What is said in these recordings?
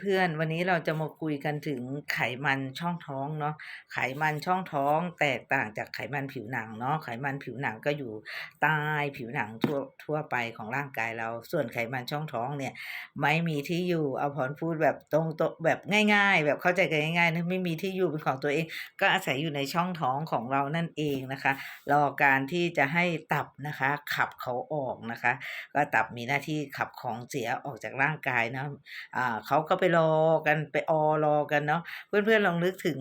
เพื่อนๆ วันนี้เราจะมาคุยกันถึงไขมันช่องท้องเนาะ ไขมันช่องท้องแตกต่างจากไขมันผิวหนังเนาะ ไขมันผิวหนังก็อยู่ใต้ผิวหนังทั่วทั่วไปของร่างกายเรา ส่วนไขมันช่องท้องเนี่ย ไม่มีที่อยู่ เอาพรพูดแบบตรงโตะแบบง่าย ๆ แบบเข้าใจกันง่ายๆนะไม่มีที่อยู่เป็นของตัวเอง ก็อาศัยอยู่ในช่องท้องของเรานั่นเองนะคะ รอการที่จะให้ตับนะคะ ขับเขาออกนะคะ ก็ตับมีหน้าที่ขับของเสียออกจากร่างกายเนาะอ่าเขาก็ไปรอกันไปออรอกันเนาะเพื่อนๆลองนึกถึง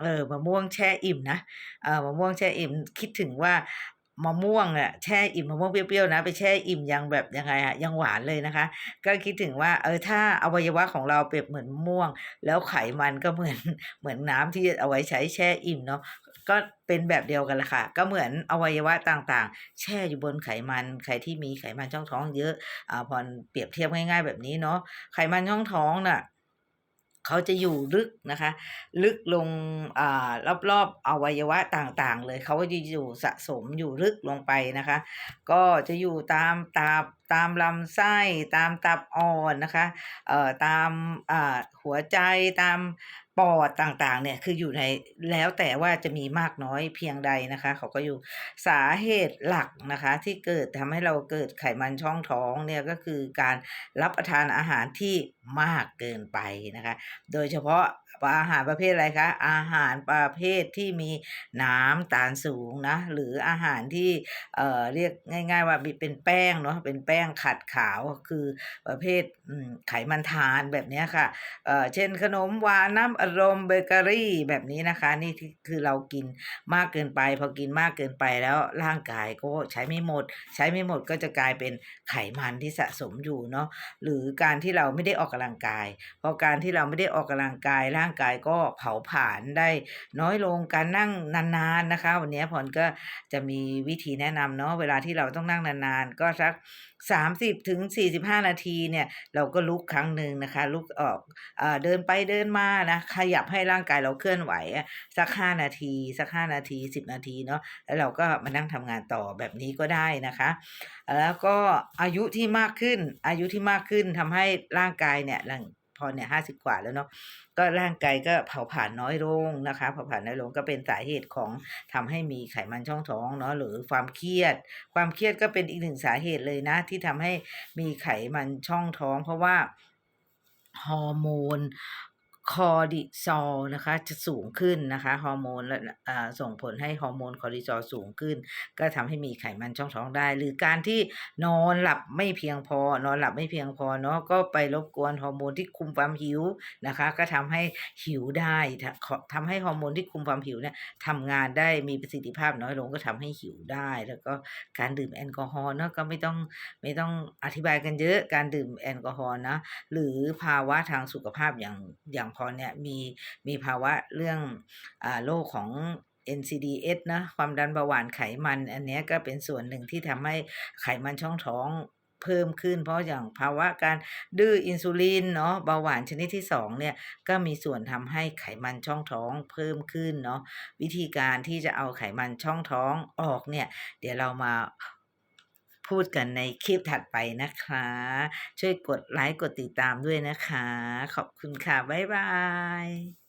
เอ่อมะม่วงแช่อิ่มนะเอ่อมะม่วงแช่อิ่มคิดถึงว่ามะม่วงอะแช่อิ่มมะม่วงเปรี้ยวๆนะไปแช่อิ่มยังแบบยังไงอะยังหวานเลยนะคะ ก็คิดถึงว่าเออถ้าอวัยวะของเราเปรียบเหมือนมะม่วง แล้วไขมันก็เหมือนเหมือนน้ำที่เอาไว้ใช้แช่อิ่มเนาะ ก็เป็นแบบเดียวกันแหละค่ะ ก็เหมือนอวัยวะต่างๆ แช่อยู่บนไขมันใครที่มีไขมันช่องท้องเยอะอ่าพรเปรียบเทียบง่ายๆ แบบนี้เนาะไขมันช่องท้องน่ะเขาจะอยู่ลึกนะคะ ลึกลงอ่ารอบๆอวัยวะต่างๆ เลยเขาก็จะอยู่สะสมอยู่ลึกลงไปนะคะ ก็จะอยู่ตามตับตามลำไส้ตามตับอ่อนนะคะเอ่อตามอ่าหัวใจตาม ปอดต่างๆ เนี่ยคืออยู่ในแล้วแต่ว่าจะมีมากน้อยเพียงใดนะคะ เขาก็อยู่สาเหตุหลักนะคะ ที่เกิดทำให้เราเกิดไขมันช่องท้องเนี่ยก็คือการรับประทานอาหารที่มากเกินไปนะคะ โดยเฉพาะ อาหารประเภทอะไรคะ อาหารประเภทที่มีน้ำตาลสูงนะ หรืออาหารที่เอ่อเรียกง่าย ๆ ว่าเป็นแป้งเนาะเป็นแป้งขัดขาวคือประเภทไขมันทานแบบนี้ค่ะเอ่อเช่นขนมหวานน้ำอัดลมเบเกอรี่แบบนี้นะคะ นี่คือเรากินมากเกินไป พอกินมากเกินไปแล้วร่างกายก็ใช้ไม่หมด ใช้ไม่หมดก็จะกลายเป็นไขมันที่สะสมอยู่เนาะหรือการที่เราไม่ได้ออกกำลังกายพอการที่เราไม่ได้ออกกำลังกายร่างางกายก็เผาผลาญได้น้อยลงการนั่งนานๆนะคะ วันนี้พรก็จะมีวิธีแนะนำเนาะเวลาที่เราต้องนั่งนานๆ ก็สัก30-45 นาทีเนี่ย เราก็ลุกครั้งหนึ่งนะคะ ลุกออกอ่าเดินไปเดินมานะขยับให้ร่างกายเราเคลื่อนไหวสัก 5 นาทีสัก 5 นาที 10 นาทีเนาะแล้วเราก็มานั่งทำงานต่อแบบนี้ก็ได้นะคะ แล้วก็อายุที่มากขึ้นอายุที่มากขึ้นทำให้ร่างกายเนี่ยหลัง พอเนี่ยห้าสิบกว่าแล้วเนาะก็ร่างกายก็เผาผ่านน้อยลงนะคะเผาผ่านน้อยลงก็เป็นสาเหตุของทำให้มีไขมันช่องท้องเนาะหรือความเครียด ความเครียดก็เป็นอีกหนึ่งสาเหตุเลยนะ ที่ทำให้มีไขมันช่องท้อง เพราะว่าฮอร์โมน คอร์ติซอลนะคะจะสูงขึ้นนะคะฮอร์โมนและส่งผลให้ฮอร์โมนคอร์ติซอลสูงขึ้น ก็ทำให้มีไขมันช่องท้องได้ หรือการที่นอนหลับไม่เพียงพอ นอนหลับไม่เพียงพอเนาะก็ไปรบกวนฮอร์โมนที่คุมความหิวนะคะ ก็ทำให้หิวได้ทขทำให้ฮอร์โมนที่คุมความหิวเนี่ยทำงานได้มีประสิทธิภาพน้อยลงก็ทำให้หิวได้ แล้วก็การดื่มแอลกอฮอล์เนาะก็ไม่ต้องไม่ต้องอธิบายกันเยอะการดื่มแอลกอฮอล์นะหรือภาวะทางสุขภาพอย่างอย่างพรเนี่ยมีมีภาวะเรื่องอโรคของ NCDs นะความดันเบาหวานไขมัน อันนี้ก็เป็นส่วนหนึ่งที่ทำให้ไขมันช่องท้องเพิ่มขึ้น เพราะอย่างภาวะการดื้ออินซูลินเนาะเบาหวานชนิดที่2เนี่ยก็มีส่วนทำให้ไขมันช่องท้องเพิ่มขึ้นเนาะวิธีการที่จะเอาไขมันช่องท้องออกเนี่ยเดี๋ยวเรามา พูดกันในคลิปถัดไปนะคะ ช่วยกดไลค์กดติดตามด้วยนะคะ ขอบคุณค่ะ บ๊ายบาย